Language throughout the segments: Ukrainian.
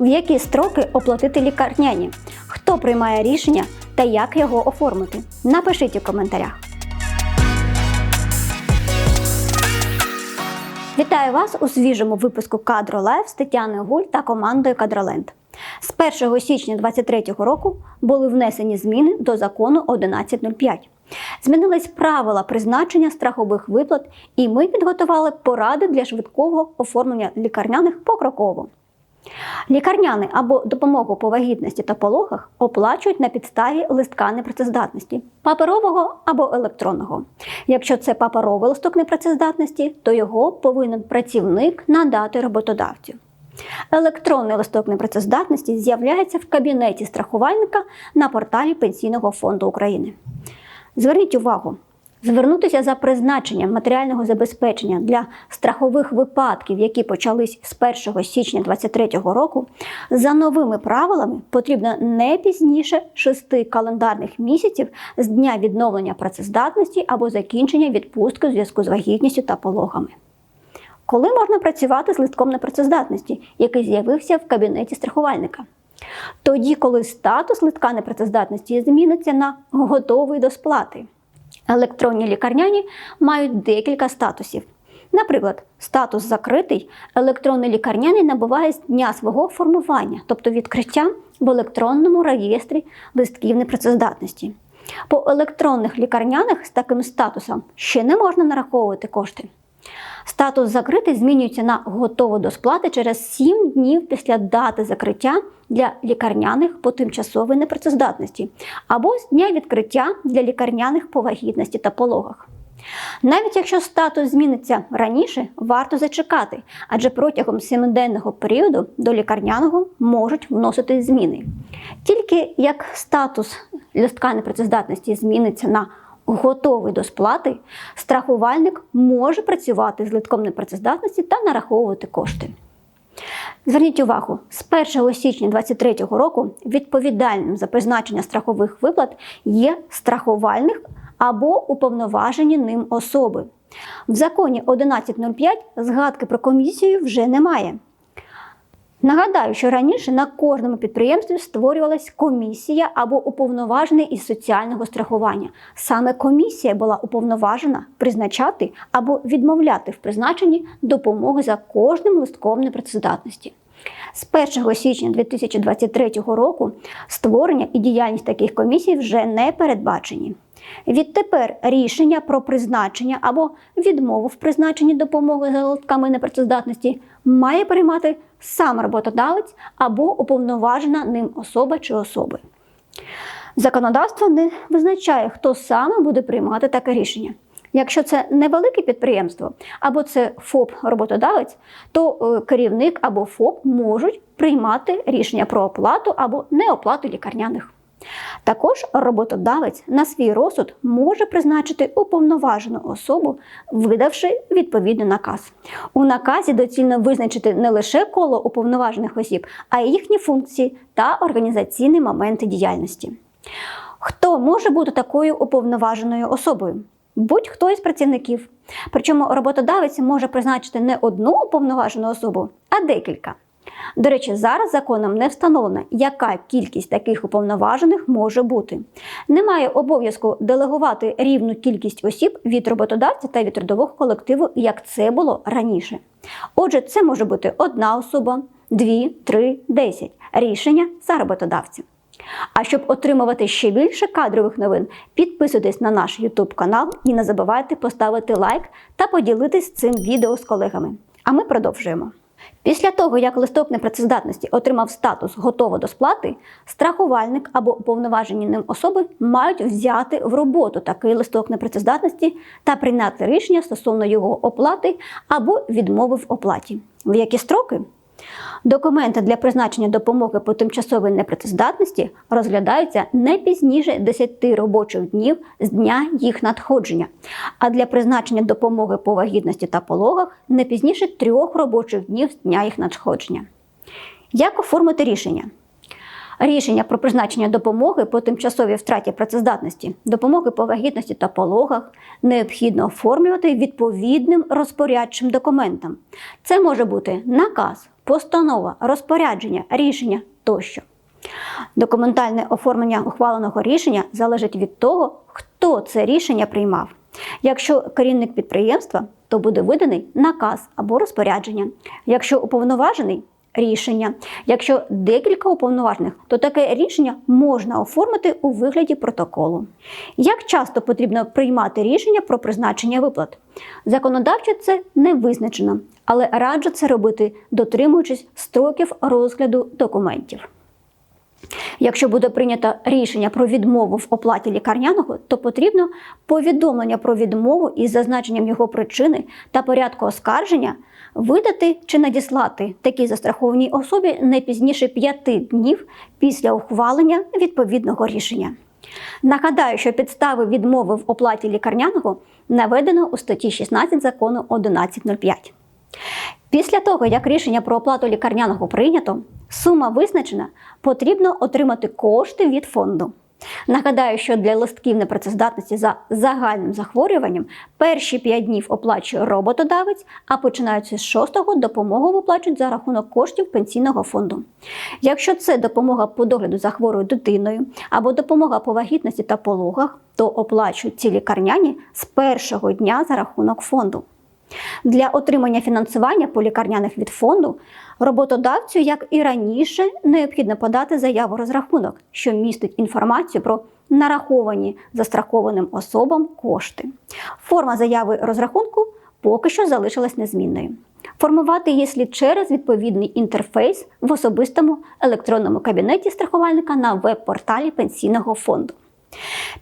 В які строки оплатити лікарняні? Хто приймає рішення та як його оформити? Напишіть у коментарях. Вітаю вас у свіжому випуску Кадро Лайф з Тетяною Гуль та командою Кадроленд. З 1 січня 2023 року були внесені зміни до закону 1105. Змінились правила призначення страхових виплат, і ми підготували поради для швидкого оформлення лікарняних покроково. Лікарняний або допомогу по вагітності та пологах оплачують на підставі листка непрацездатності паперового або електронного. Якщо це паперовий листок непрацездатності, то його повинен працівник надати роботодавцю. Електронний листок непрацездатності з'являється в кабінеті страхувальника на порталі Пенсійного фонду України. Зверніть увагу, звернутися за призначенням матеріального забезпечення для страхових випадків, які почались з 1 січня 2023 року, за новими правилами потрібно не пізніше 6 календарних місяців з дня відновлення працездатності або закінчення відпустки у зв'язку з вагітністю та пологами. Коли можна працювати з листком непрацездатності, який з'явився в кабінеті страхувальника? Тоді, коли статус листка непрацездатності зміниться на готовий до сплати. Електронні лікарняні мають декілька статусів. Наприклад, статус закритий, електронний лікарняний набуває з дня свого формування, тобто відкриття в електронному реєстрі листків непрацездатності. По електронних лікарняних з таким статусом ще не можна нараховувати кошти. Статус закритий змінюється на готово до сплати через 7 днів після дати закриття для лікарняних по тимчасовій непрацездатності або з дня відкриття для лікарняних по вагітності та пологах. Навіть якщо статус зміниться раніше, варто зачекати, адже протягом 7-денного періоду до лікарняного можуть вносити зміни. Тільки як статус листка непрацездатності зміниться на готовий до сплати, страхувальник може працювати з литком непрацездатності та нараховувати кошти. Зверніть увагу, з 1 січня 2023 року відповідальним за призначення страхових виплат є страхувальник або уповноважені ним особи. В законі 1105 згадки про комісію вже немає. Нагадаю, що раніше на кожному підприємстві створювалась комісія або уповноважений із соціального страхування. Саме комісія була уповноважена призначати або відмовляти в призначенні допомоги за кожним листком непрацездатності. З 1 січня 2023 року створення і діяльність таких комісій вже не передбачені. Відтепер рішення про призначення або відмову в призначенні допомоги за листками непрацездатності має приймати сам роботодавець або уповноважена ним особа чи особи. Законодавство не визначає, хто саме буде приймати таке рішення. Якщо це невелике підприємство або це ФОП-роботодавець, то е, керівник або ФОП можуть приймати рішення про оплату або неоплату лікарняних. Також роботодавець на свій розсуд може призначити уповноважену особу, видавши відповідний наказ. У наказі доцільно визначити не лише коло уповноважених осіб, а й їхні функції та організаційні моменти діяльності. Хто може бути такою уповноваженою особою? Будь-хто із працівників. Причому роботодавець може призначити не одну уповноважену особу, а декілька. До речі, зараз законом не встановлено, яка кількість таких уповноважених може бути. Немає обов'язку делегувати рівну кількість осіб від роботодавця та від трудового колективу, як це було раніше. Отже, це може бути одна особа, дві, три, десять. Рішення за роботодавцем. А щоб отримувати ще більше кадрових новин, підписуйтесь на наш YouTube канал і не забувайте поставити лайк та поділитись цим відео з колегами. А ми продовжуємо. Після того, як листок непрацездатності отримав статус готово до сплати, страхувальник або уповноважені ним особи мають взяти в роботу такий листок непрацездатності та прийняти рішення стосовно його оплати або відмови в оплаті. В які строки? Документи для призначення допомоги по тимчасовій непрацездатності розглядаються не пізніше 10 робочих днів з дня їх надходження, а для призначення допомоги по вагітності та пологах не пізніше трьох робочих днів з дня їх надходження. Як оформити рішення? Рішення про призначення допомоги по тимчасовій втраті працездатності, допомоги по вагітності та пологах необхідно оформлювати відповідним розпорядчим документом. Це може бути наказ, постанова, розпорядження, рішення тощо. Документальне оформлення ухваленого рішення залежить від того, хто це рішення приймав. Якщо керівник підприємства, то буде виданий наказ або розпорядження. Якщо уповноважений рішення. Якщо декілька уповноважених, то таке рішення можна оформити у вигляді протоколу. Як часто потрібно приймати рішення про призначення виплат? Законодавчо це не визначено, але раджу це робити, дотримуючись строків розгляду документів. Якщо буде прийнято рішення про відмову в оплаті лікарняного, то потрібно повідомлення про відмову із зазначенням його причини та порядку оскарження видати чи надіслати такій застрахованій особі не пізніше п'яти днів після ухвалення відповідного рішення. Нагадаю, що підстави відмови в оплаті лікарняного наведено у статті 16 закону 1105. Після того, як рішення про оплату лікарняного прийнято, сума визначена, потрібно отримати кошти від фонду. Нагадаю, що для листків непрацездатності за загальним захворюванням перші 5 днів оплачує роботодавець, а починаючи з 6-го допомогу виплачують за рахунок коштів пенсійного фонду. Якщо це допомога по догляду за хворою дитиною або допомога по вагітності та пологах, то оплачують ці лікарняні з першого дня за рахунок фонду. Для отримання фінансування по лікарняних від фонду роботодавцю, як і раніше, необхідно подати заяву розрахунок, що містить інформацію про нараховані застрахованим особам кошти. Форма заяви розрахунку поки що залишилась незмінною. Формувати її слід через відповідний інтерфейс в особистому електронному кабінеті страхувальника на веб-порталі пенсійного фонду.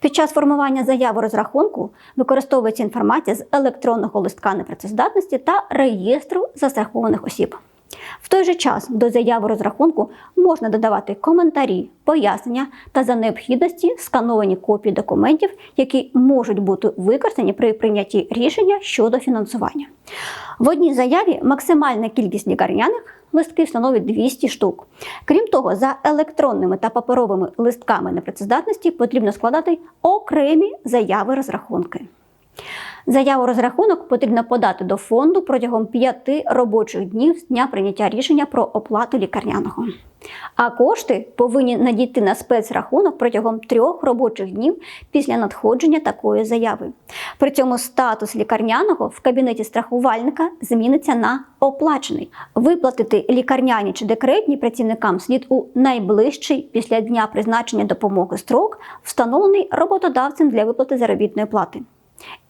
Під час формування заяви розрахунку використовується інформація з електронного листка непрацездатності та реєстру застрахованих осіб. В той же час до заяви розрахунку можна додавати коментарі, пояснення та за необхідності скановані копії документів, які можуть бути використані при прийнятті рішення щодо фінансування. В одній заяві максимальна кількість лікарняних листків становить 200 штук. Крім того, за електронними та паперовими листками непрацездатності потрібно складати окремі заяви розрахунки. Заяву розрахунок потрібно подати до фонду протягом 5 робочих днів з дня прийняття рішення про оплату лікарняного. А кошти повинні надійти на спецрахунок протягом трьох робочих днів після надходження такої заяви. При цьому статус лікарняного в кабінеті страхувальника зміниться на оплачений. Виплатити лікарняні чи декретні працівникам слід у найближчий після дня призначення допомоги строк, встановлений роботодавцем для виплати заробітної плати.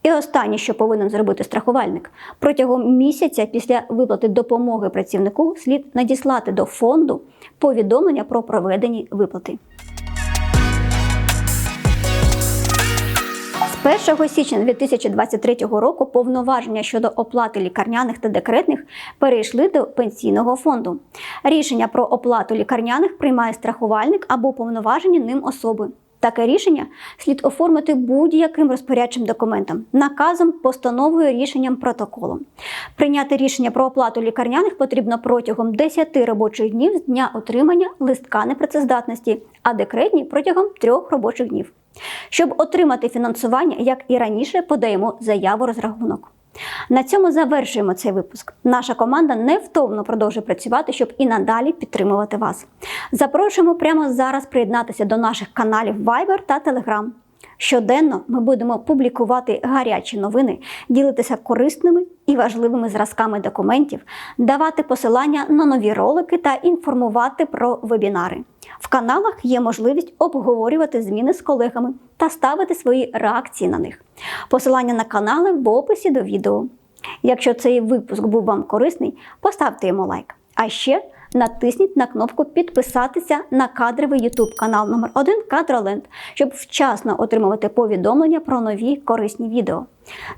І останнє, що повинен зробити страхувальник, протягом місяця після виплати допомоги працівнику слід надіслати до фонду повідомлення про проведені виплати. З 1 січня 2023 року повноваження щодо оплати лікарняних та декретних перейшли до пенсійного фонду. Рішення про оплату лікарняних приймає страхувальник або повноважені ним особи. Таке рішення слід оформити будь-яким розпорядчим документом, наказом, постановою, рішенням, протоколом. Прийняти рішення про оплату лікарняних потрібно протягом 10 робочих днів з дня отримання листка непрацездатності, а декретні протягом 3 робочих днів. Щоб отримати фінансування, як і раніше, подаємо заяву розрахунок. На цьому завершуємо цей випуск. Наша команда невтомно продовжує працювати, щоб і надалі підтримувати вас. Запрошуємо прямо зараз приєднатися до наших каналів Viber та Telegram. Щоденно ми будемо публікувати гарячі новини, ділитися корисними і важливими зразками документів, давати посилання на нові ролики та інформувати про вебінари. В каналах є можливість обговорювати зміни з колегами та ставити свої реакції на них. Посилання на канали в описі до відео. Якщо цей випуск був вам корисний, поставте йому лайк. А ще натисніть на кнопку Підписатися на кадровий YouTube канал номер 1 Кадроленд, щоб вчасно отримувати повідомлення про нові корисні відео.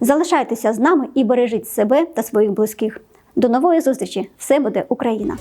Залишайтеся з нами і бережіть себе та своїх близьких. До нової зустрічі! Все буде Україна!